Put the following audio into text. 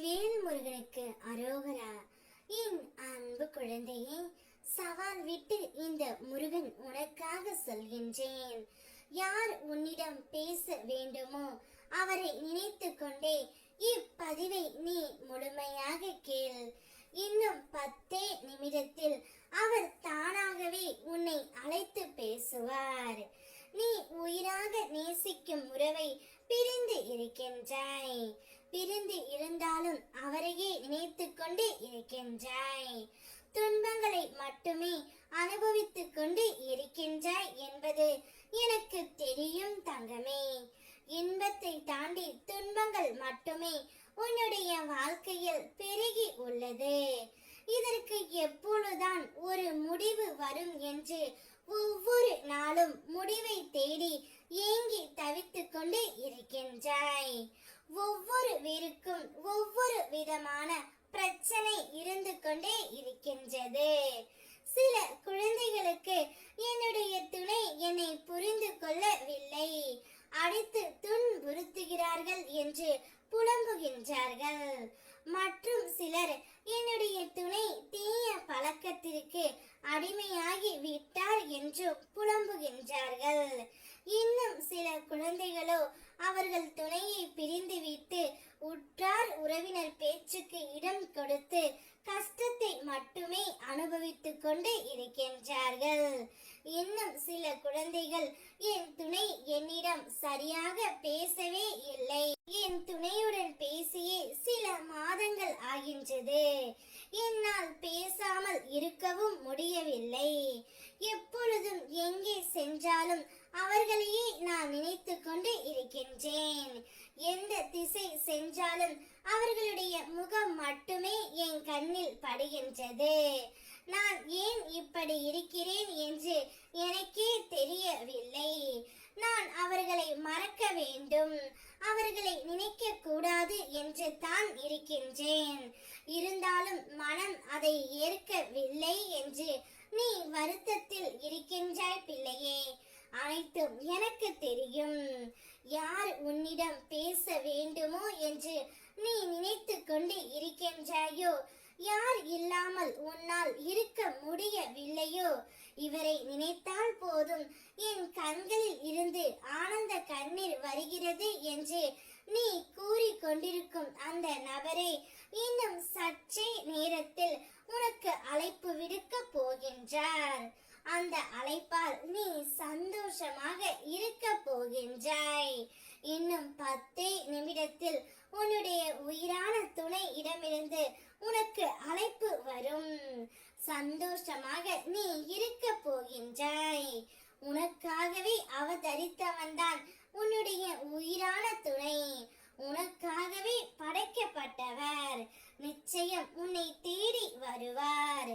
வேல் முருகனுக்கு அரோகரா. என் அன்பு குழந்தையே சவால் விட்டு இந்த முருகன் உனக்காக சொல்கின்றேன். யார் உன்னிடம் பேச வேண்டுமோ அவரை நினைத்து கொண்டே இப்பதிவை நீ முழுமையாக கேள். இன்னும் பத்தே நிமிடத்தில் அவர் தானாகவே உன்னை அழைத்து பேசுவார். நீ உயிராக நேசிக்கும் உறவை பிரிந்து இருக்கின்றாய். பிரிந்து இருந்தாலும் அவரையே நினைத்து கொண்டு இருக்கின்றாய். துன்பங்களை மட்டுமே அனுபவித்துக் கொண்டு இருக்கின்றாய் என்பது எனக்கு தெரியும் தங்கமே. இன்பத்தை தாண்டி துன்பங்கள் மட்டுமே உன்னுடைய வாழ்க்கையில் பெருகி உள்ளது. இதற்கு எப்பொழுதுதான் ஒரு முடிவு வரும் என்று ஒவ்வொரு நாளும் முடிவை தேடி ஏங்கி தவித்துக் கொண்டு இருக்கின்றாய். ஒவ்வொரு வீருக்கும் ஒவ்வொரு விதமான பிரச்சனை இருந்து கொண்டே இருக்கின்றது. சில குழந்தைகளுக்கு என்னுடைய துணை என்னை புரிந்து கொள்ளவில்லை. அடித்து துன்புறுத்துகிறார்கள் என்று புலம்புகின்றார்கள். மற்றும் சிலர் என்னுடைய துணை தீய பழக்கத்திற்கு அடிமையாகி விட்டார் என்று புலம்புகின்றார்கள். இன்னும் சில குழந்தைகளோ அவர்கள் துணையை பிரிந்துவிட்டு உற்றார் உறவினர் பேச்சுக்கு இடம் கொடுத்து கஷ்டத்தை மட்டுமே அனுபவித்துக் கொண்டு இருக்கின்றார்கள். இன்னும் சில குழந்தைகள் என் துணை என்னிடம் சரியாக பேசவே இல்லை. என் துணையுடன் பேசியே சில மாதங்கள் ஆகின்றது. என்னால் பேசாமல் இருக்கவும் முடியவில்லை. எப்பொழுதும் எங்கே சென்றாலும் அவர்களையே நான் நினைத்து கொண்டு இருக்கின்றேன். எந்த திசை சென்றாலும் அவர்களுடைய முகம் மட்டுமே என் கண்ணில் படுகின்றது. நான் ஏன் இப்படி இருக்கிறேன் என்று எனக்கே தெரியவில்லை. நான் அவர்களை மறக்க வேண்டும். அவர்களை நினைக்க கூடாது என்று தான் இருக்கின்றேன். இருந்தாலும் மனம் அதை ஏற்கவில்லை என்று நீ வருத்தத்தில் இருக்கின்றாய் பிள்ளையே. அனைத்தும் எனக்கு தெரியும். யார் உன்னிடம் பேச வேண்டுமோ என்று நீ நினைத்து கொண்டு இருக்கின்றாயோ? யார் இல்லாமல் உன்னால் இருக்க முடியவில்லையோ? இவரை நினைத்தால் போதும். என் கண்களில் இருந்து ஆனந்த கண்ணீர் வருகிறது என்று நீ கூறிக்கொண்டிருக்கும் அந்த நபரை இன்னும் சற்றே நேரத்தில் உனக்கு அழைப்பு விடுக்க போகின்றார். அந்த அழைப்பால் நீ சந்தோஷமாக இருக்க போகின்றாய். இன்னும் பத்தே நிமிடத்தில் உன்னுடைய உயிரான துணை இடமிருந்து உனக்கு அழைப்பு வரும். சந்தோஷமாக நீ இருக்க போகின்றாய். உனக்காகவே அவதரித்தவன்தான் உன்னுடைய உயிரான துணை. உனக்காகவே படைக்கப்பட்டவர். நிச்சயம் உன்னை தேடி வருவார்.